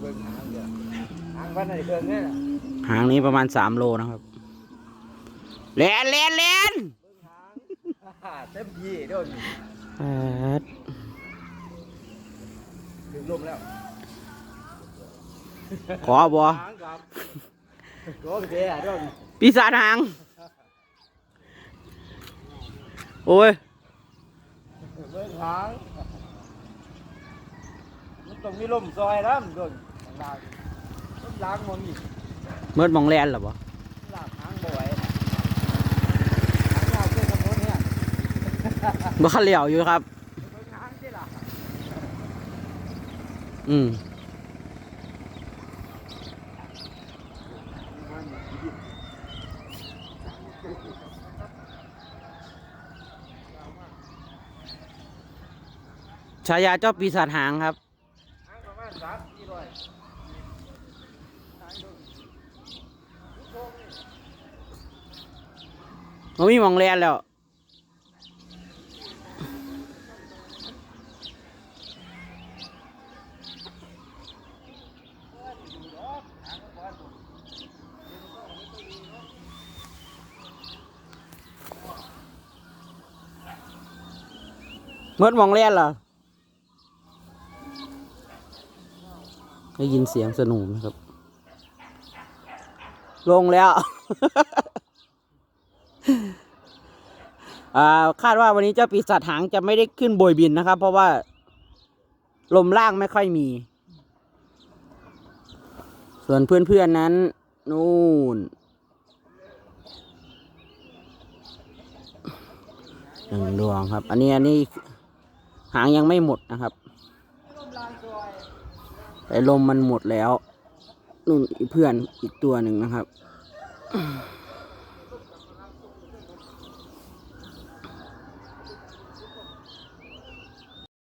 เบิ่งหางเดี๋ยวหางพันในเครื่องเนี่ยน่ะหางนี้ประมาณสามโลนะครับแลนแลนแลนเบิ่งหางอ่าเต็มที่เดี๋ยวนี้แปดถึงลมแล้ว ขอบ่หางครับโอเคอะเดี๋ยวนี้ปีศาจหาง โอ้ยเบิ่งหางมันต้องมีลมซอยนะมันโดนล้างต้นล้างมันมีเมิดมองแลนเหรอบ่ลากหางบ่ไหวหางยาวเกินกำหนดเนี่ยบ่ขันเหลียวอยู่ครับ เบิ่งหางสิล่ะอืม ฉายาเจ้าปีศาจหางครับหางประมาณสามสี่ร้อยมันมีมองแลนแล้วเมื่อมองแลนเหรอ ได้ยินเสียงสนุกนะครับ ลงแล้ว คาดว่าวันนี้เจ้าปีศาจหางจะไม่ได้ขึ้นบยบินนะครับ เพราะว่า ลมล่างไม่ค่อยมี ส่วนเพื่อนๆนั้น นู่นหนึ่งดวงครับ อันนี้อันนี้หางยังไม่หมดนะครับ แต่ลมมันหมดแล้วนู่นเพื่อนอีกตัวหนึ่งนะครับ